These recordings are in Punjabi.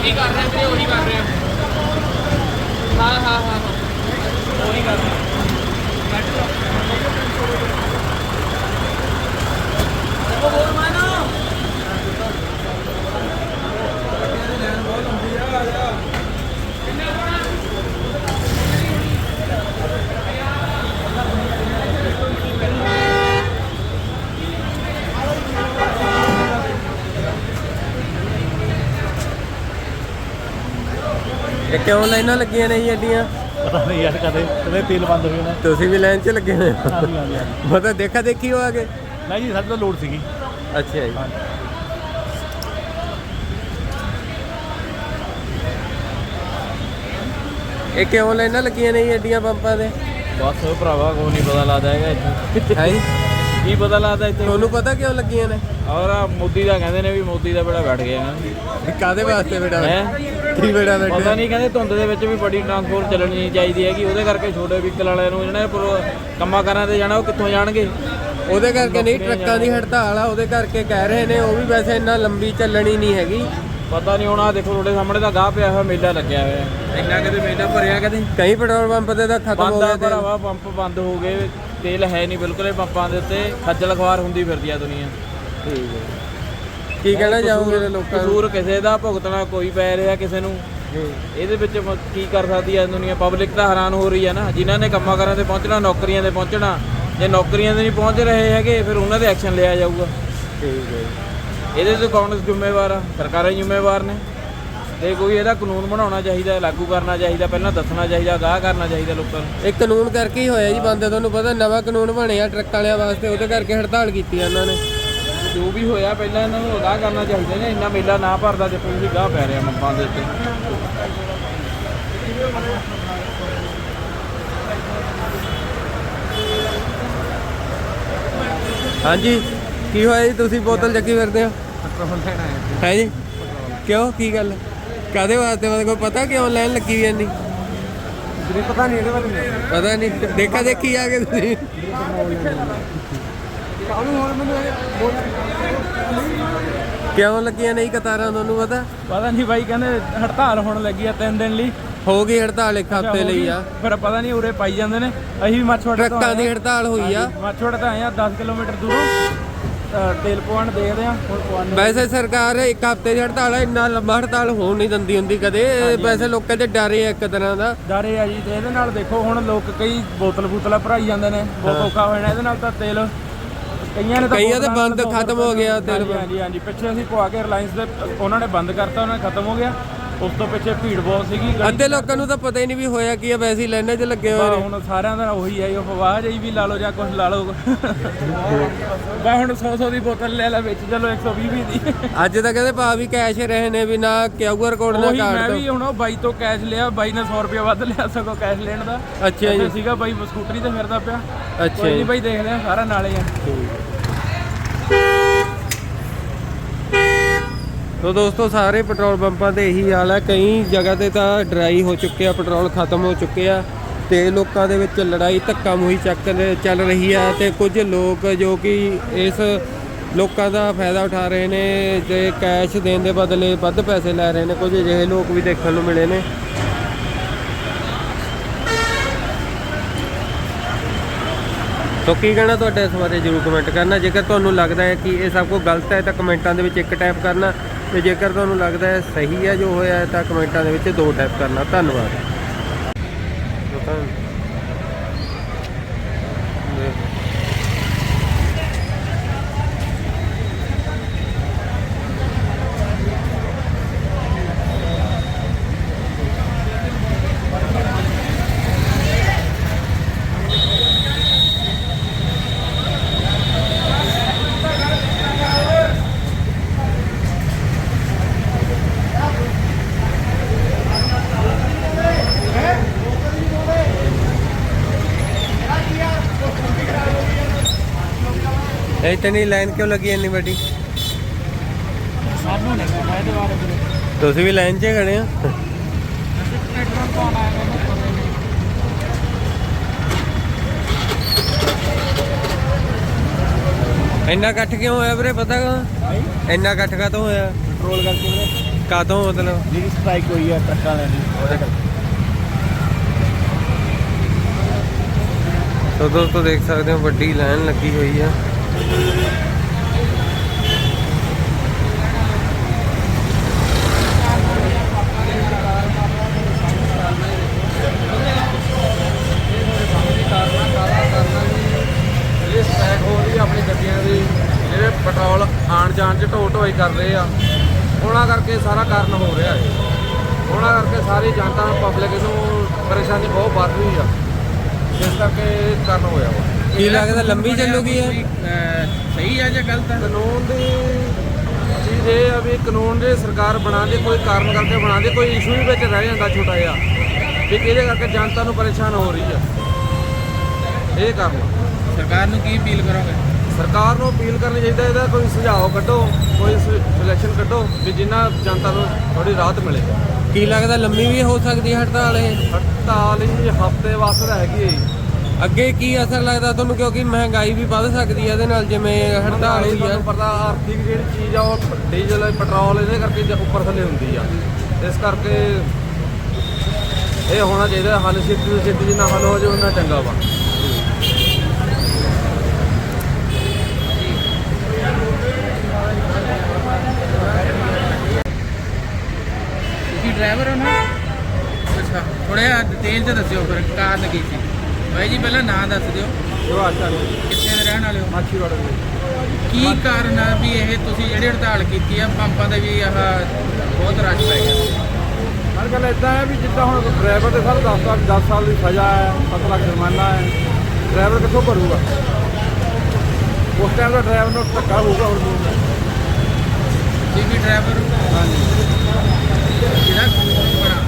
ਉਹੀ ਕਰ ਰਿਹਾ ਵੀਰੇ ਉਹੀ ਕਰ ਰਿਹਾ। ਹਾਂ ਹਾਂ ਹਾਂ। ਇਹ ਕਿਉਂ ਲਾਈਨਾਂ ਲੱਗੀਆਂ ਨੇ ਜੀ ਐਡੀਆਂ? ਪਤਾ ਨਹੀਂ ਯਾਰ ਕਦੇ ਕਦੇ ਤੇਲ ਬੰਦ ਹੋ ਜਾਣਾ ਤੁਸੀਂ ਵੀ ਲਾਈਨ 'ਚ ਲੱਗੇ ਹੋਏ ਹੋ? ਹਾਂਜੀ ਹਾਂਜੀ ਹਾਂਜੀ। ਮਤਲਬ ਦੇਖਾ ਦੇਖੀ ਹੋ ਆਗੇ ਨਹੀਂ ਜੀ ਸਾਡੇ ਤਾਂ ਲੋਡ ਸੀਗੀ। ਅੱਛਾ ਜੀ। ਇਹ ਕਿਉਂ ਲਾਈਨਾਂ ਲੱਗੀਆਂ ਨੇ ਜੀ ਐਡੀਆਂ ਪੰਪਾਂ ਦੇ ਬਸ ਭਰਾਵਾ ਕੋਈ ਨਹੀਂ ਪਤਾ ਲੱਗਦਾ ਹੈਗਾ ਇੱਥੇ। ਹੈ? ਜੀ ਕੀ ਪਤਾ ਲੱਗਦਾ ਇੱਥੇ? ਤੁਹਾਨੂੰ ਪਤਾ ਕਿਉਂ ਲੱਗੀਆਂ ਨੇ? ਔਰ ਆਹ ਮੋਦੀ ਦਾ ਕਹਿੰਦੇ ਨੇ ਵੀ ਮੋਦੀ ਦਾ ਬੜਾ ਬੈਠ ਗਿਆ। ਵੀ ਕਾਦੇ ਵਾਸਤੇ ਬੇਟਾ ਹੈ? ਕੀ ਬੇਟਾ ਪਤਾ ਨਹੀਂ ਕਹਿੰਦੇ ਧੁੰਦ ਦੇ ਵਿੱਚ ਵੀ ਬੜੀ ਟਰਾਂਸਪੋਰਟ ਚੱਲਣੀ ਨਹੀਂ ਚਾਹੀਦੀ ਹੈਗੀ ਉਹਦੇ ਕਰਕੇ ਛੋਟੇ ਵਹੀਕਲ ਵਾਲਿਆਂ ਨੂੰ ਜਿਹੜੇ ਪਰ ਕੰਮਾਂ ਕਾਰਾਂ ਤੇ ਜਾਣਾ ਉਹ ਕਿੱਥੋਂ ਜਾਣਗੇ? ਉਹਦੇ ਕਰਕੇ ਨਹੀਂ ਟਰੱਕਾਂ ਦੀ ਹੜਤਾਲ ਆ ਉਹਦੇ ਕਰਕੇ ਕਹਿ ਰਹੇ ਨੇ ਉਹ ਵੀ ਵੈਸੇ ਇੰਨਾ ਲੰਬੀ ਚੱਲਣੀ ਨਹੀਂ ਹੈਗੀ। ਪਤਾ ਨਹੀਂ ਹੁਣ ਆਹ ਦੇਖੋ ਤੁਹਾਡੇ ਸਾਹਮਣੇ ਤਾਂ ਗਾਹ ਪਿਆ ਹੋਇਆ ਮੇਲਾ ਲੱਗਿਆ ਹੋਇਆ। ਇੰਨਾ ਕਦੇ ਮੇਲਾ ਭਰਿਆ ਕਦੇ? ਕਈ ਪੈਟਰੋਲ ਪੰਪ ਤੇ ਤਾਂ ਖਤਮ ਹੋ ਬੰਦ ਆ ਗਏ ਤੇ। ਭਰਾਵਾ ਪੰਪ ਬੰਦ ਹੋ ਗਏ। ਤੇਲ ਹੈ ਨਹੀਂ ਬਿਲਕੁਲ ਇਹ ਪੰਪਾਂ ਦੇ ਉੱਤੇ ਖੱਜਲ ਖਵਾਰ ਹੁੰਦੀ ਫਿਰਦੀ ਆ ਦੁਨੀਆ। ਠੀਕ ਹੈ। ਕੀ ਕਹਿਣਾ ਚਾਹੋਗੇ? ਲੋਕਾਂ ਨੂੰ। ਕਸੂਰ ਕਿਸੇ ਦਾ ਭੁਗਤਣਾ ਕੋਈ ਪੈ ਰਿਹਾ ਕਿਸੇ ਨੂੰ। ਇਹਦੇ ਵਿੱਚ ਮ- ਕੀ ਕਰ ਸਕਦੀ ਹੈ ਦੁਨੀਆ? ਪਬਲਿਕ ਤਾਂ ਹੈਰਾਨ ਹੋ ਰਹੀ ਹੈ ਨਾ। ਜਿਨ੍ਹਾਂ ਨੇ ਕੰਮਾਂ ਕਾਰਾਂ ਤੇ ਪਹੁੰਚਣਾ ਨੌਕਰੀਆਂ ਤੇ ਪਹੁੰਚਣਾ ਜੇ ਨੌਕਰੀਆਂ ਤੇ ਨਹੀਂ ਪਹੁੰਚ ਰਹੇ ਹੈਗੇ ਫਿਰ ਉਹਨਾਂ ਤੇ ਐਕਸ਼ਨ ਲਿਆ ਜਾਊਗਾ। ਠੀਕ ਹੈ। ਇਹਦੇ ਤੇ ਕਾਂਗਰਸ ਜ਼ਿੰਮੇਵਾਰ ਆ ਸਰਕਾਰਾਂ ਹੀ ਜ਼ਿੰਮੇਵਾਰ ਨੇ। ਤੇ ਕੋਈ ਇਹਦਾ ਕਾਨੂੰਨ ਬਣਾਉਣਾ ਚਾਹੀਦਾ ਲਾਗੂ ਕਰਨਾ ਚਾਹੀਦਾ ਪਹਿਲਾਂ ਦੱਸਣਾ ਚਾਹੀਦਾ ਗਾਹ ਕਰਨਾ ਚਾਹੀਦਾ ਲੋਕਾਂ ਨੂੰ। ਇਹ ਕਾਨੂੰਨ ਕਰਕੇ ਹੀ ਹੋਇਆ ਜੀ ਬੰਦੇ ਤੁਹਾਨੂੰ ਪਤਾ ਨਵਾਂ ਕਾਨੂੰਨ ਬਣਿਆ ਟਰੱਕ ਵਾਲਿਆਂ ਵਾਸਤੇ ਉਹਦੇ ਕਰਕੇ ਹੜਤਾਲ ਕੀਤੀ ਆ ਇਹਨਾਂ ਨੇ। ਜੋ ਵੀ ਹੋਇਆ ਪਹਿਲਾਂ ਇਹਨਾਂ ਨੂੰ ਅਗਾਹ ਕਰਨਾ ਚਾਹੀਦਾ ਨੇ ਇੰਨਾ ਮੇਲਾ ਨਾ ਭਰਦਾ ਜੇ ਕੋਈ ਵੀ ਗਾਹ ਪੈ ਰਿਹਾ ਮੰਪਾਂ ਦੇ ਉੱਤੇ। ਹਾਂਜੀ ਕੀ ਹੋਇਆ ਜੀ? ਤੁਸੀਂ ਬੋਤਲ ਚੱਕੀ ਫਿਰਦੇ ਹੋ? ਹੈ ਜੀ? ਕਿਉਂ? ਕੀ ਗੱਲ? ਕਾਦੇ ਵਾਸਤੇ? ਮਤਲਬ ਕੋਈ ਪਤਾ ਕਿਉਂ ਲਾਈਨ ਲੱਗੀ ਵੀ ਇੰਨੀ? ਜਿਹੜੀ ਪਤਾ ਨਹੀਂ ਇਹਦੇ ਬਾਰੇ। ਪਤਾ ਨਹੀਂ। ਦੇਖਾ ਦੇਖੀ ਆ ਕੇ ਤੁਸੀਂ। ਕਿਉਂ ਲੱਗੀਆਂ ਨਹੀਂ ਕਤਾਰਾਂ ਤੁਹਾਨੂੰ ਪਤਾ? ਪਤਾ ਨਹੀਂ ਬਾਈ ਕਹਿੰਦੇ ਹੜਤਾਲ ਹੋਣ ਲੱਗੀ ਆ ਤਿੰਨ ਦਿਨ ਲਈ। ਹੋ ਗਈ ਹੜਤਾਲ ਇੱਕ ਹਫ਼ਤੇ ਲਈ ਆ। ਫਿਰ ਪਤਾ ਨਹੀਂ ਉਰੇ ਪਾਈ ਜਾਂਦੇ ਨੇ। ਅਸੀਂ ਵੀ ਮੱਛਵੜ ਟਰੱਕਾਂ ਦੀ ਹੜਤਾਲ ਹੋਈ ਆ। ਮੱਛਵੜ ਤਾਂ ਆਏ ਆ 10 ਕਿਲੋਮੀਟਰ ਦੂਰੋਂ। ਤੇਲ ਪਵਾਉਣ ਦੇਖਦੇ ਆ ਹੁਣ ਪਵਾਉਣ ਵੈਸੇ ਸਰਕਾਰ ਇੱਕ ਹਫ਼ਤੇ ਦੀ ਹੜਤਾਲ ਹੈ ਇੰਨਾ ਲੰਬਾ ਹੜਤਾਲ ਹੋਣ ਨਹੀਂ ਦਿੰਦੀ ਹੁੰਦੀ ਕਦੇ। ਵੈਸੇ ਲੋਕਾਂ ਦੇ ਡਰੇ ਆ ਇੱਕ ਤਰ੍ਹਾਂ ਦਾ। ਡਰੇ ਆ ਜੀ ਤੇ ਇਹਦੇ ਨਾਲ ਦੇਖੋ ਹੁਣ ਲੋਕ ਕਈ ਬੋਤਲ ਬੂਤਲਾਂ ਭਰਾਈ ਜਾਂਦੇ ਨੇ ਬਹੁਤ ਔਖਾ ਹੋ ਜਾਣਾ ਇਹਦੇ ਨਾਲ ਤਾਂ ਤੇਲ ਕਈਆਂ ਨੇ ਤਾਂ ਕਈਆਂ ਦੇ ਬੰਦ ਖਤਮ ਹੋ ਗਿਆ ਤੇਲ ਹਾਂਜੀ ਹਾਂਜੀ ਪਿੱਛੇ ਅਸੀਂ ਪਵਾ ਕੇ ਰਿਲਾਇੰਸ ਦੇ ਉਹਨਾਂ ਨੇ ਬੰਦ ਕਰਤਾ ਉਹਨਾਂ ਨੇ ਖਤਮ ਹੋ ਗਿਆ। ਉਸ ਤੋਂ ਪਿੱਛੇ ਭੀੜ ਬਹੁਤ ਸੀਗੀ ਅੱਧੇ ਲੋਕਾਂ ਨੂੰ ਤਾਂ ਪਤਾ ਹੀ ਨਹੀਂ ਵੀ ਹੋਇਆ ਕੀ ਆ ਵੈਸੇ ਹੀ ਲਾਈਨਾਂ 'ਚ ਲੱਗੇ ਹੋਏ ਨੇ। ਹੁਣ ਸਾਰਿਆਂ ਦਾ ਉਹੀ ਹੈ ਉਹ ਫਵਾਹ ਜਈ ਵੀ ਲਾ ਲਓ ਜਾਂ ਕੁਝ ਲਾ ਲਓ। ਬਾ ਹੁਣ 100 100 ਦੀ ਬੋਤਲ ਲੈ ਲੈ ਵਿੱਚ ਚਲੋ 120 ਵੀ ਦੀ। ਅੱਜ ਤਾਂ ਕਹਿੰਦੇ ਭਾ ਵੀ ਕੈਸ਼ ਰਹੇ ਨੇ ਵੀ ਨਾ ਕਿਊਆਰ ਕੋਡ ਨਾ ਉਹੀ ਮੈਂ ਕਾਰਡ ਵੀ ਹੁਣ ਉਹ ਬਾਈ ਤੋਂ ਕੈਸ਼ ਲਿਆ ਬਾਈ ਨੇ 100 ਰੁਪਏ ਵੱਧ ਲਿਆ ਸਗੋਂ ਕੈਸ਼ ਲੈਣ ਦਾ। ਅੱਛਾ ਜੀ। ਸੀਗਾ ਬਾਈ ਸਕੂਟਰੀ ਤੇ ਫਿਰਦਾ ਪਿਆ। ਅੱਛਾ ਕੋਈ ਜੀ। ਨਹੀਂ ਬਾਈ ਦੇਖਦੇ ਆ ਸਾਰਾ ਨਾਲੇ ਆ। ਤੋ ਦੋਸਤੋ, ਸਾਰੇ ਪੈਟਰੋਲ ਪੰਪਾਂ ਤੇ ਇਹੀ ਹਾਲ ਹੈ ਕਈ ਜਗ੍ਹਾ ਤੇ ਤਾਂ ਡਰਾਈ ਹੋ ਚੁੱਕੇ ਆ, ਪੈਟਰੋਲ ਖਤਮ ਹੋ ਚੁੱਕੇ ਆ ਤੇ ਲੋਕਾਂ ਦੇ ਵਿੱਚ ਲੜਾਈ ਧੱਕਾ ਮੁਹੀ ਚੱਕ ਚੱਲ ਰਹੀ ਆ ਤੇ ਕੁਝ ਲੋਕ ਜੋ ਕਿ ਇਸ ਲੋਕਾਂ ਦਾ ਫਾਇਦਾ ਉਠਾ ਰਹੇ ਨੇ ਤੇ ਕੈਸ਼ ਦੇਣ ਦੇ ਬਦਲੇ ਵੱਧ ਪੈਸੇ ਲੈ ਰਹੇ ਨੇ। ਕੁਝ ਅਜਿਹੇ ਲੋਕ ਵੀ ਦੇਖਣ ਨੂੰ ਮਿਲੇ ਨੇ। ਸੋ ਕੀ ਕਹਿਣਾ ਤੁਹਾਡਾ ਇਸ ਬਾਰੇ ਜਰੂਰ ਕਮੈਂਟ ਕਰਨਾ। ਜੇਕਰ ਤੁਹਾਨੂੰ ਲੱਗਦਾ ਹੈ ਕਿ ਇਹ ਸਭ ਕੁਝ ਗਲਤ ਹੈ, ਤਾਂ ਕਮੈਂਟਾਂ ਦੇ ਵਿੱਚ ਇੱਕ ਟਾਈਪ ਕਰਨਾ। ਤੇ ਜੇਕਰ ਤੁਹਾਨੂੰ ਲੱਗਦਾ ਹੈ ਸਹੀ ਹੈ ਜੋ ਹੋਇਆ ਤਾਂ ਕਮੈਂਟਾਂ ਦੇ ਵਿੱਚ ਦੋ ਟਾਈਪ ਕਰਨਾ। ਧੰਨਵਾਦ। ਇਤਨੀ ਲਾਈਨ ਕਿਉਂ ਲੱਗੀ ਇੰਨੀ ਵੱਡੀ? ਸਾਨੂੰ ਨਹੀਂ ਪਤਾ ਇਹਦੇ ਬਾਰੇ ਵੀਰੇ ਤੁਸੀਂ ਵੀ ਲਾਈਨ 'ਚ ਹੀ ਖੜੇ ਪੈਟਰੋਲ ਪਾਉਣ ਮੈਨੂੰ ਇੰਨਾ ਇਕੱਠ ਕਿਉਂ ਹੋਇਆ ਵੀਰੇ ਪਤਾ ਕਾ ਇੰਨਾ ਇਕੱਠ ਕਾਤੋਂ ਹੋਇਆ? ਪੈਟਰੋਲ ਕਰਕੇ ਵੀਰੇ। ਕਾਤੋਂ ਮਤਲਬ? ਜਿਹੜੀ ਸਟ੍ਰਾਈਕ ਹੋਈ ਹੈ ਟਰੱਕਾਂ ਵਾਲਿਆਂ ਦੀ ਉਹਦੇ ਕਰਕੇ। ਤੋ ਦੋਸਤੋ ਦੇਖ ਸਕਦੇ ਹੋ ਵੱਡੀ ਲਾਈਨ ਲੱਗੀ ਹੋਈ ਆ। ਇਹ ਸਟੈਕ ਹੋ ਰਹੀ ਆ ਆਪਣੀ ਗੱਡੀਆਂ ਦੀ। ਜਿਹੜੇ ਪੈਟਰੋਲ ਆਣ ਜਾਣ ਚ ਢੋ ਢੋਈ ਕਰ ਰਹੇ ਆ। ਉਹਨਾਂ ਕਰਕੇ ਸਾਰਾ ਕਾਰਨ ਹੋ ਰਿਹਾ ਹੈ ਉਹਨਾਂ ਕਰਕੇ ਸਾਰੀ ਜਨਤਾ ਨੂੰ ਪਬਲਿਕ ਨੂੰ ਪਰੇਸ਼ਾਨੀ ਬਹੁਤ ਵੱਧ ਰਹੀ ਆ। ਇਸ ਕਰਕੇ ਇਹ ਕਾਰਨ ਹੋਇਆ ਵਾ। ਕੀ ਲੱਗਦਾ ਲੰਬੀ ਚੱਲੂਗੀ ਇਹ? ਸਹੀ ਆ ਜਾਂ ਗਲਤ ਹੈ ਕਾਨੂੰਨ ਦੀ ਚੀਜ਼ ਇਹ ਆ ਵੀ ਕਾਨੂੰਨ ਜੇ ਸਰਕਾਰ ਬਣਾਉਂਦੀ ਕੋਈ ਕਾਰਨ ਕਰਕੇ ਬਣਾਉਂਦੀ ਕੋਈ ਇਸ਼ੂ ਵੀ ਵਿੱਚ ਰਹਿ ਜਾਂਦਾ ਛੋਟਾ ਜਿਹਾ ਵੀ ਕਿਹਦੇ ਕਰਕੇ ਜਨਤਾ ਨੂੰ ਪਰੇਸ਼ਾਨ ਹੋ ਰਹੀ ਆ। ਇਹ ਕਾਰਨ। ਸਰਕਾਰ ਨੂੰ ਕੀ ਅਪੀਲ ਕਰੋਗੇ? ਸਰਕਾਰ ਨੂੰ ਅਪੀਲ ਕਰਨੀ ਚਾਹੀਦਾ ਇਹਦਾ ਕੋਈ ਸੁਝਾਅ ਕੱਢੋ ਕੋਈ ਸਿਲੈਕਸ਼ਨ ਕੱਢੋ ਵੀ ਜਿੰਨਾ ਜਨਤਾ ਨੂੰ ਥੋੜੀ ਰਾਹਤ ਮਿਲੇ। ਕੀ ਲੱਗਦਾ ਲੰਮੀ ਵੀ ਹੋ ਸਕਦੀ ਹੈ ਹੜਤਾਲ ਇਹ? ਹੜਤਾਲ ਹੀ ਹਫ਼ਤੇ ਵਾਸਤੇ ਹੈਗੀ ਹੈ। ਅੱਗੇ ਕੀ ਅਸਰ ਲੱਗਦਾ ਤੁਹਾਨੂੰ? ਕਿਉਂਕਿ ਮਹਿੰਗਾਈ ਵੀ ਵੱਧ ਸਕਦੀ ਹੈ ਇਹਦੇ ਨਾਲ ਜਿਵੇਂ ਹੜਤਾਲ ਹੋਈ ਆ। ਤੁਹਾਨੂੰ ਪਤਾ ਆਰਥਿਕ ਜਿਹੜੀ ਚੀਜ਼ ਆ ਉਹ ਡੀਜ਼ਲ ਪੈਟਰੋਲ ਇਹਦੇ ਕਰਕੇ ਜ- ਉੱਪਰ ਥੱਲੇ ਹੁੰਦੀ ਆ। ਇਸ ਕਰਕੇ ਇਹ ਹੋਣਾ ਚਾਹੀਦਾ ਹੱਲ ਛੇਤੀ ਤੋਂ ਛੇਤੀ ਜਿੰਨਾ ਹੱਲ ਹੋ ਜਾਵੇ ਉਹਨਾਂ ਚੰਗਾ ਵਾ। ਤੁਸੀਂ ਡਰਾਈਵਰ ਹੋ ਨਾ? ਅੱਛਾ ਥੋੜਾ ਜਿਹਾ ਡਿਟੇਲ ਚ ਦੱਸਿਓ ਫਿਰ ਕਾਰਨ ਕੀ ਸੀ ਬਾਈ ਜੀ ਪਹਿਲਾਂ ਨਾਂ ਦੱਸ ਦਿਓ। ਕਿੱਥੇ ਦੇ ਰਹਿਣ ਵਾਲੇ ਹੋ? ਮਾਛੀ ਰੋਡ ਦੇ। ਕੀ ਕਾਰਨ ਆ ਵੀ ਇਹ ਤੁਸੀਂ ਜਿਹੜੀ ਹੜਤਾਲ ਕੀਤੀ ਆ ਪੰਪਾਂ ਦੇ ਵੀ ਆਹ ਬਹੁਤ ਰਸ਼ ਪੈ ਗਿਆ? ਹਰ ਗੱਲ ਇਦਾਂ ਹੈ ਵੀ ਜਿੱਦਾਂ ਹੁਣ ਡਰਾਈਵਰ ਦੇ ਸਰ 10 ਸਾਲ 10 ਸਾਲ ਦੀ ਸਜ਼ਾ ਹੈ 7 ਲੱਖ ਜੁਰਮਾਨਾ ਹੈ ਡਰਾਈਵਰ ਕਿੱਥੋਂ ਭਰੂਗਾ? ਉਸ ਟਾਈਮ ਦਾ ਡਰਾਈਵਰ ਨੂੰ ਧੱਕਾ ਹੋਊਗਾ ਹੁਣ ਤੁਸੀਂ ਵੀ ਡਰਾਈਵਰ ਹਾਂਜੀ। ਜਿਹੜਾ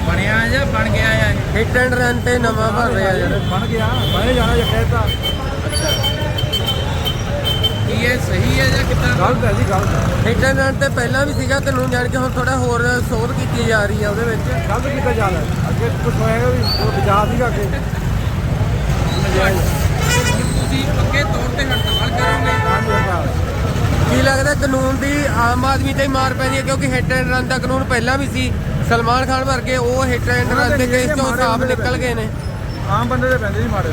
ਬਣਿਆ ਜਾਂ ਬਣ ਗਿਆ ਆ? ਇਹ? ਹਿੱਟ ਐਂਡ ਰਨ ਤੇ ਨਵਾਂ ਭਰ ਰਿਹਾ ਜਿਹੜਾ। ਬਣ ਗਿਆ ਬਣੇ ਜਾਣਾ ਜੇ ਕਹਿਤਾ। ਕੀ ਇਹ ਸਹੀ ਹੈ ਜਾਂ ਕਿੱਦਾਂ? ਗਲਤ ਹੈ ਜੀ ਗਲਤ ਹੈ। ਹਿੱਟ ਐਂਡ ਰਨ ਤੇ ਪਹਿਲਾਂ ਵੀ ਸੀਗਾ ਕਾਨੂੰਨ ਜਾਣ ਕੇ ਹੁਣ ਥੋੜਾ ਹੋਰ ਸੋਧ ਕੀਤੀ ਜਾ ਰਹੀ ਹੈ ਉਹਦੇ ਵਿੱਚ। ਗਲਤ ਕੀਤਾ ਜਾ ਰਿਹਾ ਅੱਗੇ ਕੁਝ ਹੋਏਗਾ ਵੀ ਉਹ ਬਚਾ ਸੀਗਾ ਅੱਗੇ। ਨਜਾਇਜ਼ ਤੁਸੀਂ ਪੱਕੇ ਤੌਰ ਤੇ ਹੜਤਾਲ ਕਰੋਗੇ। ਹਾਂਜੀ ਹਰਤਾਲ। ਕੀ ਲੱਗਦਾ ਕਾਨੂੰਨ ਦੀ ਆਮ ਆਦਮੀ ਤੇ ਹੀ ਮਾਰ ਪੈਂਦੀ ਹੈ ਕਿਉਂਕਿ ਹਿੱਟ ਐਂਡ ਰਨ ਦਾ ਕਾਨੂੰਨ ਪਹਿਲਾਂ ਵੀ ਸੀ। ਸਲਮਾਨ ਖਾਨ ਵਰਗੇ ਉਹ ਹਿੱਟ ਐਂਡ ਰਨ ਦੇ ਕੇਸ ਚੋਂ ਸਾਫ਼ ਨਿਕਲ ਗਏ। ਨੇ? ਆਮ ਬੰਦੇ ਦੇ ਪੈਂਦੇ ਜੀ ਮਾੜੇ।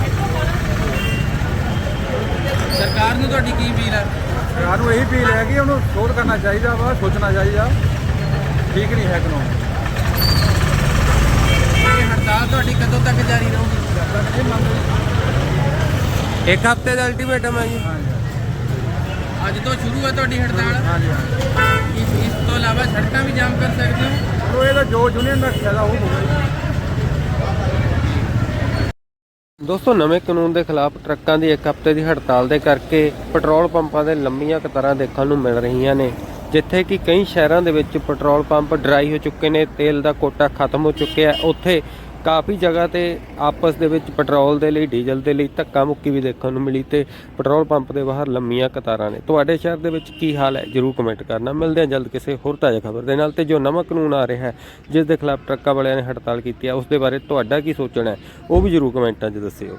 ਸਰਕਾਰ ਨੂੰ ਤੁਹਾਡੀ ਕੀ ਅਪੀਲ ਆ? ਸਰਕਾਰ ਨੂੰ ਇਹੀ ਅਪੀਲ ਹੈ ਕਿ ਉਹਨੂੰ ਸੋਧ ਕਰਨਾ ਚਾਹੀਦਾ ਵਾ ਸੋਚਣਾ ਚਾਹੀਦਾ। ਠੀਕ ਨਹੀਂ ਹੈ ਕਾਨੂੰਨ ਇਹ ਹੜਤਾਲ ਤੁਹਾਡੀ ਕਦੋਂ ਤੱਕ ਜਾਰੀ ਰਹੂਗੀ? ਇੱਕ ਹਫ਼ਤੇ ਦਾ ਅਲਟੀਮੇਟਮ ਹੈ ਜੀ। ਅੱਜ ਤੋਂ ਸ਼ੁਰੂ ਹੈ ਤੁਹਾਡੀ ਹੜਤਾਲ? ਹਾਂਜੀ ਹਾਂਜੀ। ਇਸ ਇਸ ਤੋਂ ਇਲਾਵਾ ਸੜਕਾਂ ਵੀ ਜਾਮ ਕਰ ਸਕਦੇ ਹੋ? ਉਹ ਇਹਦਾ ਜੋ ਯੂਨੀਅਨ ਦਾ ਫਾਇਦਾ ਉਹ ਹੋਊਗਾ। ਦੋਸਤੋ, ਨਵੇਂ ਕਾਨੂੰਨ ਦੇ ਖਿਲਾਫ ਟਰੱਕਾਂ ਦੀ ਇੱਕ ਹਫ਼ਤੇ ਦੀ ਹੜਤਾਲ ਦੇ ਕਰਕੇ ਪੈਟਰੋਲ ਪੰਪਾਂ ਦੇ ਲੰਮੀਆਂ ਕਤਾਰਾਂ ਦੇਖਣ ਨੂੰ ਮਿਲ ਰਹੀਆਂ ਨੇ, ਜਿੱਥੇ ਕਿ ਕਈ ਸ਼ਹਿਰਾਂ ਦੇ ਵਿੱਚ ਪੈਟਰੋਲ ਪੰਪ ਡਰਾਈ ਹੋ ਚੁੱਕੇ ਨੇ, ਤੇਲ ਦਾ ਕੋਟਾ ਖਤਮ ਹੋ ਚੁੱਕਿਆ ਉੱਥੇ ਕਾਫੀ ਜਗ੍ਹਾ ਤੇ ਆਪਸ ਦੇ ਵਿੱਚ ਪੈਟਰੋਲ ਦੇ ਲਈ, ਡੀਜ਼ਲ ਦੇ ਲਈ ਧੱਕਾ ਮੁੱਕੀ ਵੀ ਦੇਖਣ ਨੂੰ ਮਿਲੀ ਤੇ ਪੈਟਰੋਲ ਪੰਪ ਦੇ ਬਾਹਰ ਲੰਮੀਆਂ ਕਤਾਰਾਂ ਨੇ। ਤੁਹਾਡੇ ਸ਼ਹਿਰ ਦੇ ਵਿੱਚ ਕੀ ਹਾਲ ਹੈ? ਜਰੂਰ ਕਮੈਂਟ ਕਰਨਾ। ਮਿਲਦੇ ਹਾਂ ਜਲਦ ਕਿਸੇ ਹੋਰ ਤਾਜ਼ਾ ਖਬਰ ਦੇ ਨਾਲ ਤੇ ਜੋ ਨਵਾਂ ਕਾਨੂੰਨ ਆ ਰਿਹਾ ਹੈ, ਜਿਸ ਦੇ ਖਿਲਾਫ ਟਰੱਕਾਂ ਵਾਲਿਆਂ ਨੇ ਹੜਤਾਲ ਕੀਤੀ ਹੈ, ਉਸ ਦੇ ਬਾਰੇ ਤੁਹਾਡਾ ਕੀ ਸੋਚਣਾ ਹੈ, ਉਹ ਵੀ ਜਰੂਰ ਕਮੈਂਟਾਂ 'ਚ ਦੱਸਿਓ।